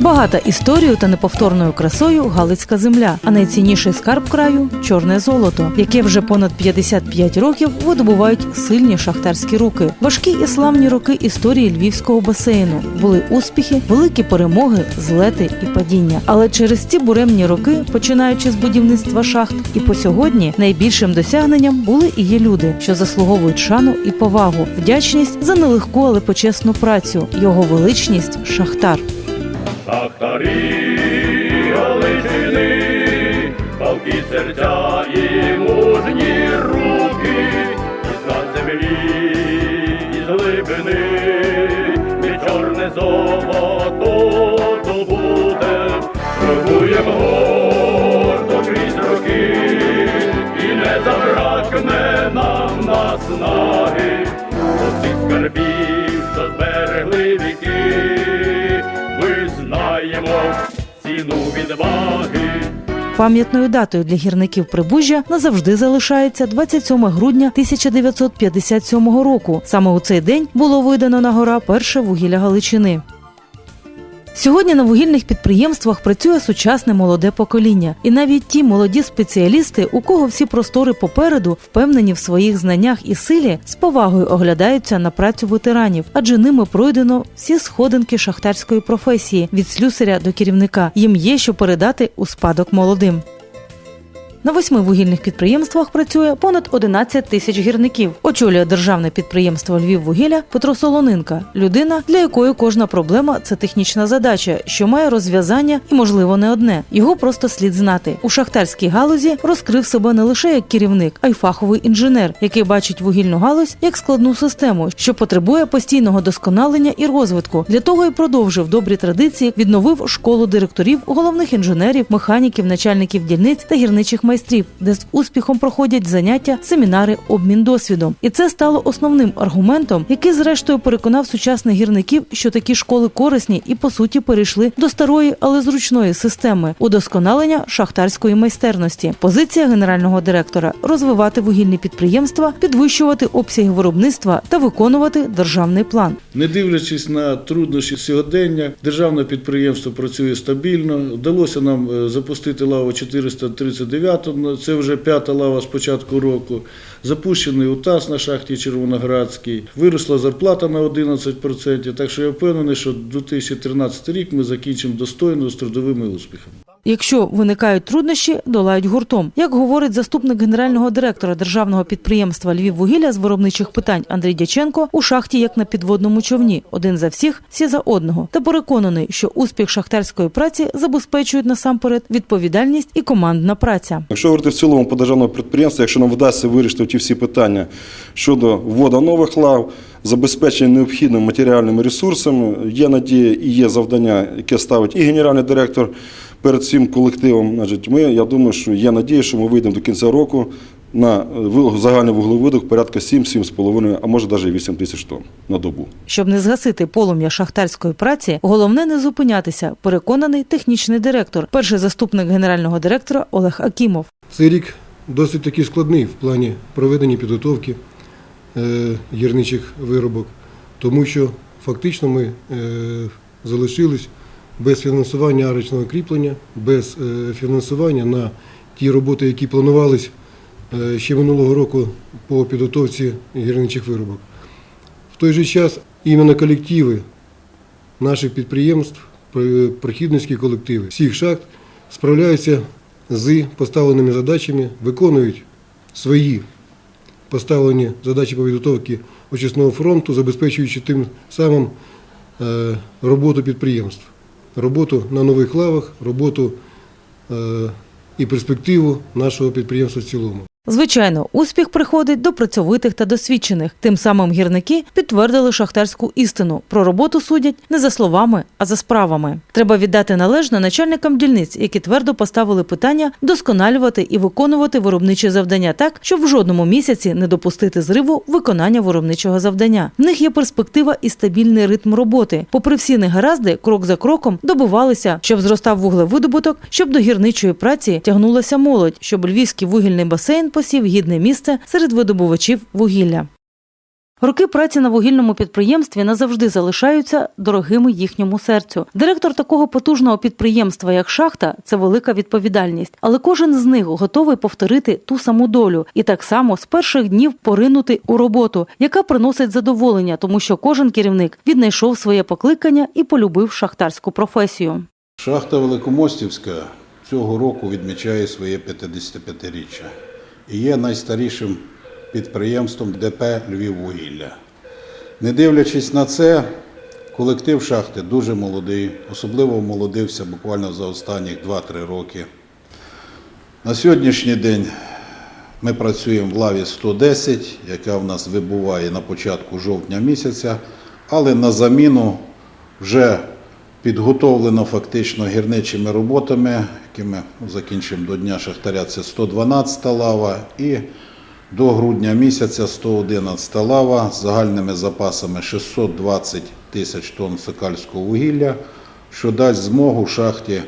Багата історією та неповторною красою Галицька земля, а найцінніший скарб краю чорне золото, яке вже понад 55 років видобувають сильні шахтарські руки. Важкі і славні роки історії львівського басейну були успіхи, великі перемоги, злети і падіння. Але через ці буремні роки, починаючи з будівництва шахт, і по сьогодні найбільшим досягненням були і є люди, що заслуговують шану і повагу, вдячність за нелегку, але почесну працю. Його величність шахтар. Шахтарі Галичини, палки серця ціну. Пам'ятною датою для гірників Прибужжя назавжди залишається 27 грудня 1957 року. Саме у цей день було видано на гора перше вугілля Галичини. Сьогодні на вугільних підприємствах працює сучасне молоде покоління, і навіть ті молоді спеціалісти, у кого всі простори попереду, впевнені в своїх знаннях і силі, з повагою оглядаються на працю ветеранів, адже ними пройдено всі сходинки шахтарської професії від слюсаря до керівника. Їм є що передати у спадок молодим. На восьми вугільних підприємствах працює понад 11 тисяч гірників. Очолює державне підприємство Львіввугілля Петро Солонинка, людина, для якої кожна проблема це технічна задача, що має розв'язання і, можливо, не одне. Його просто слід знати. У шахтарській галузі розкрив себе не лише як керівник, а й фаховий інженер, який бачить вугільну галузь як складну систему, що потребує постійного досконалення і розвитку. Для того і продовжив добрі традиції, відновив школу директорів, головних інженерів, механіків, начальників дільниць та гірничих майстрів, де з успіхом проходять заняття, семінари, обмін досвідом. І це стало основним аргументом, який зрештою переконав сучасних гірників, що такі школи корисні і по суті перейшли до старої, але зручної системи удосконалення шахтарської майстерності. Позиція генерального директора розвивати вугільні підприємства, підвищувати обсяги виробництва та виконувати державний план. Не дивлячись на труднощі сьогодення, державне підприємство працює стабільно. Вдалося нам е, запустити лаву 439, ну, це вже п'ята лава з початку року. Запущений УТАС на шахті Червоноградській. Виросла зарплата на 11%. Так що я впевнений, що 2013 рік ми закінчимо достойно з трудовими успіхами. Якщо виникають труднощі, долають гуртом. Як говорить заступник генерального директора державного підприємства Львіввугілля з виробничих питань Андрій Дяченко, у шахті як на підводному човні, один за всіх, всі за одного, та переконаний, що успіх шахтарської праці забезпечують насамперед відповідальність і командна праця. Якщо говорити в цілому по державному підприємству, якщо нам вдасться вирішити ті всі питання щодо вводу нових лав, забезпечення необхідними матеріальними ресурсами, є надія і є завдання, яке ставить і генеральний директор перед цим колективом. Значить, ми, я думаю, що є надія, що ми вийдемо до кінця року на е, загальний вуглевидок порядка 7-7,5, а може навіть 8 тисяч тонн на добу. Щоб не згасити полум'я шахтарської праці, головне не зупинятися. Переконаний технічний директор, перший заступник генерального директора Олег Акімов. Цей рік досить таки складний в плані проведення підготовки е, гірничих виробок, тому що фактично ми е, залишились без фінансування арочного кріплення, без е, фінансування на ті роботи, які планувались е, ще минулого року по підготовці гірничих виробок. В той же час іменно колективи наших підприємств, прохідницькі колективи всіх шахт справляються з поставленими задачами, виконують свої поставлені задачі по підготовці очисного фронту, забезпечуючи тим самим е, роботу підприємств, роботу на нових лавах, роботу е, і перспективу нашого підприємства в цілому. Звичайно, успіх приходить до працьовитих та досвідчених. Тим самим гірники підтвердили шахтарську істину. Про роботу судять не за словами, а за справами. Треба віддати належне начальникам дільниць, які твердо поставили питання досконалювати і виконувати виробничі завдання так, щоб в жодному місяці не допустити зриву виконання виробничого завдання. В них є перспектива і стабільний ритм роботи. Попри всі негаразди, крок за кроком добивалися, щоб зростав вуглевидобуток, щоб до гірничої праці тягнулася молодь, щоб львівський вугільний басейн посів гідне місце серед видобувачів вугілля. Роки праці на вугільному підприємстві назавжди залишаються дорогими їхньому серцю. Директор такого потужного підприємства, як шахта, це велика відповідальність, але кожен з них готовий повторити ту саму долю і так само з перших днів поринути у роботу, яка приносить задоволення, тому що кожен керівник віднайшов своє покликання і полюбив шахтарську професію. Шахта Великомостівська цього року відмічає своє 55-річчя і є найстарішим підприємством ДП Львіввугілля. Не дивлячись на це, колектив шахти дуже молодий, особливо молодився буквально за останні 2-3 роки. На сьогоднішній день ми працюємо в лаві 110, яка в нас вибуває на початку жовтня місяця, але на заміну вже підготовлено фактично гірничими роботами, які ми закінчимо до Дня Шахтаря, це 112 лава і до грудня місяця 111 лава з загальними запасами 620 тисяч тонн сокальського вугілля, що дасть змогу шахті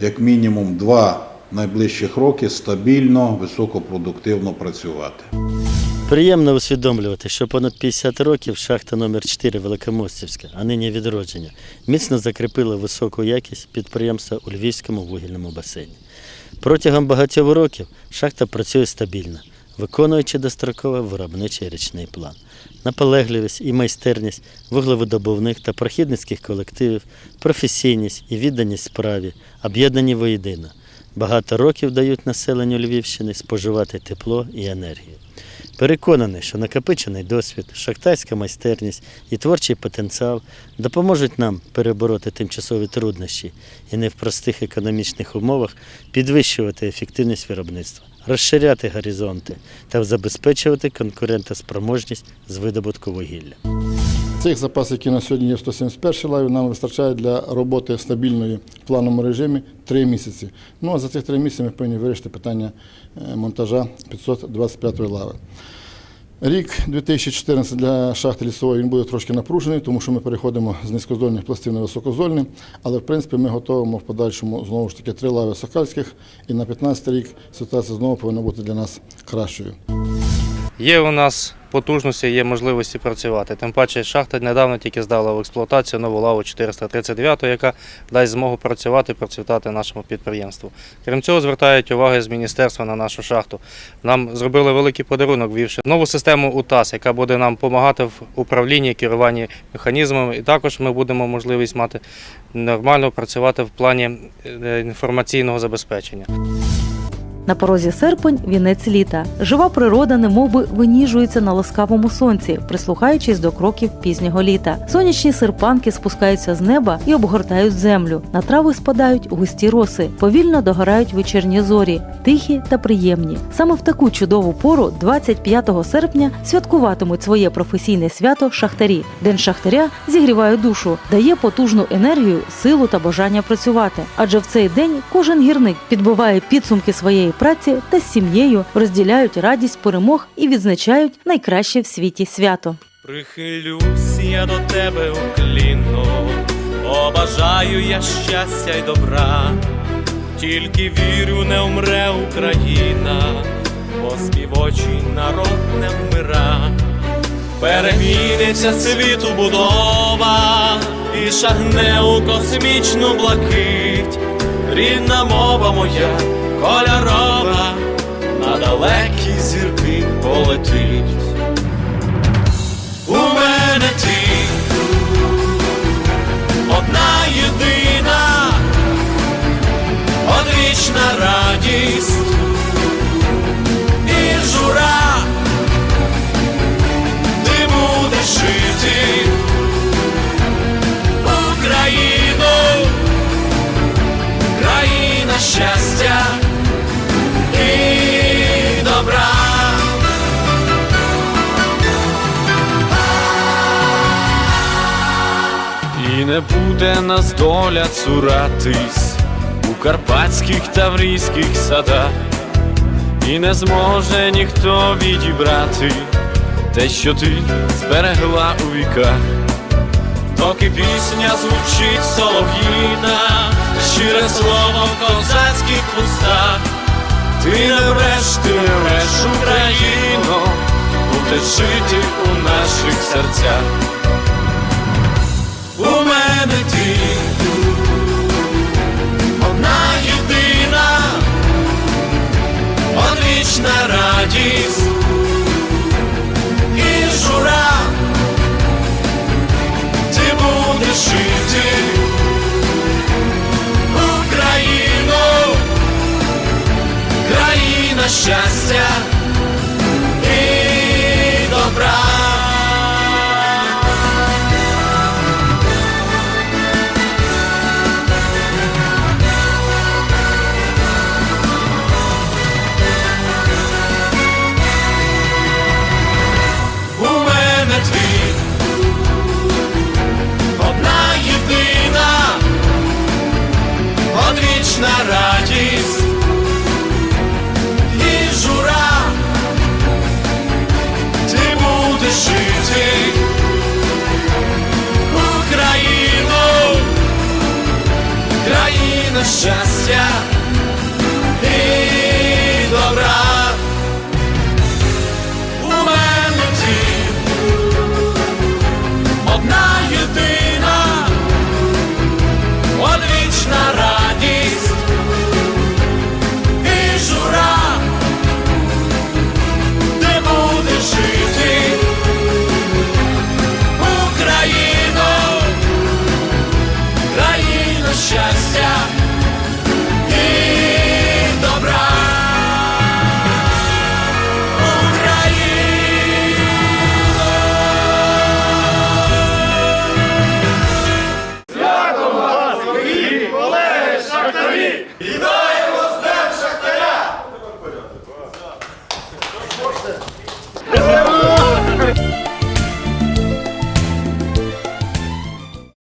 як мінімум два найближчих роки стабільно, високопродуктивно працювати. Приємно усвідомлювати, що понад 50 років шахта номер 4 Великомостівська, а нині відродження, міцно закріпила високу якість підприємства у Львівському вугільному басейні. Протягом багатьох років шахта працює стабільно, виконуючи достроково виробничий річний план. Наполегливість і майстерність вуглевидобувних та прохідницьких колективів, професійність і відданість справі, об'єднані воєдино. Багато років дають населенню Львівщини споживати тепло і енергію. Переконаний, що накопичений досвід, шахтарська майстерність і творчий потенціал допоможуть нам перебороти тимчасові труднощі і не в простих економічних умовах підвищувати ефективність виробництва, розширяти горизонти та забезпечувати конкурентоспроможність з видобутку вугілля. Цих запасів, які на сьогодні є в 171 лаві, нам вистачає для роботи стабільної в плановому режимі 3 місяці. Ну а за цих 3 місяці ми повинні вирішити питання е, монтажа 525 лави. Рік 2014 для шахти лісової він буде трошки напружений, тому що ми переходимо з низькозольних пластин на високозольні, але в принципі ми готуємо в подальшому знову ж таки три лави сокальських, і на 15 рік ситуація знову повинна бути для нас кращою. Є у нас потужності, є можливості працювати. Тим паче шахта недавно тільки здала в експлуатацію нову лаву 439, яка дасть змогу працювати, процвітати нашому підприємству. Крім цього, звертають увагу з міністерства на нашу шахту. Нам зробили великий подарунок, ввівши нову систему УТАС, яка буде нам допомагати в управлінні, керуванні механізмами. І також ми будемо можливість мати нормально працювати в плані е, інформаційного забезпечення. На порозі серпень вінець літа. Жива природа немовби виніжується на ласкавому сонці, прислухаючись до кроків пізнього літа. Сонячні серпанки спускаються з неба і обгортають землю. На трави спадають густі роси, повільно догорають вечірні зорі, тихі та приємні. Саме в таку чудову пору, 25 серпня, святкуватимуть своє професійне свято шахтарі. День шахтаря зігріває душу, дає потужну енергію, силу та бажання працювати. Адже в цей день кожен гірник підбиває підсумки своєї праці та з сім'єю розділяють радість перемог і відзначають найкраще в світі свято. Прихилюсь я до тебе уклінно, побажаю я щастя й добра, тільки вірю, не вмре Україна, бо співочий народ не вмира. Переміниться світу будова і шагне у космічну блакить, рідна мова моя кольорова, на далекі зірки полетить. У мене ти одна єдина, одвічна радість і жура, ти будеш жити Україну, країна щастя добра. І не буде нас доля цуратись у карпатських таврійських садах, і не зможе ніхто відібрати те, що ти зберегла у віках, доки пісня звучить солов'їна, щире слово в козацьких устах, ти не вреш, ти не вреш Україно, у наших серця. У мене ти одна єдина, одвічна радість і жура, ти будеш жити країна щастя і добра.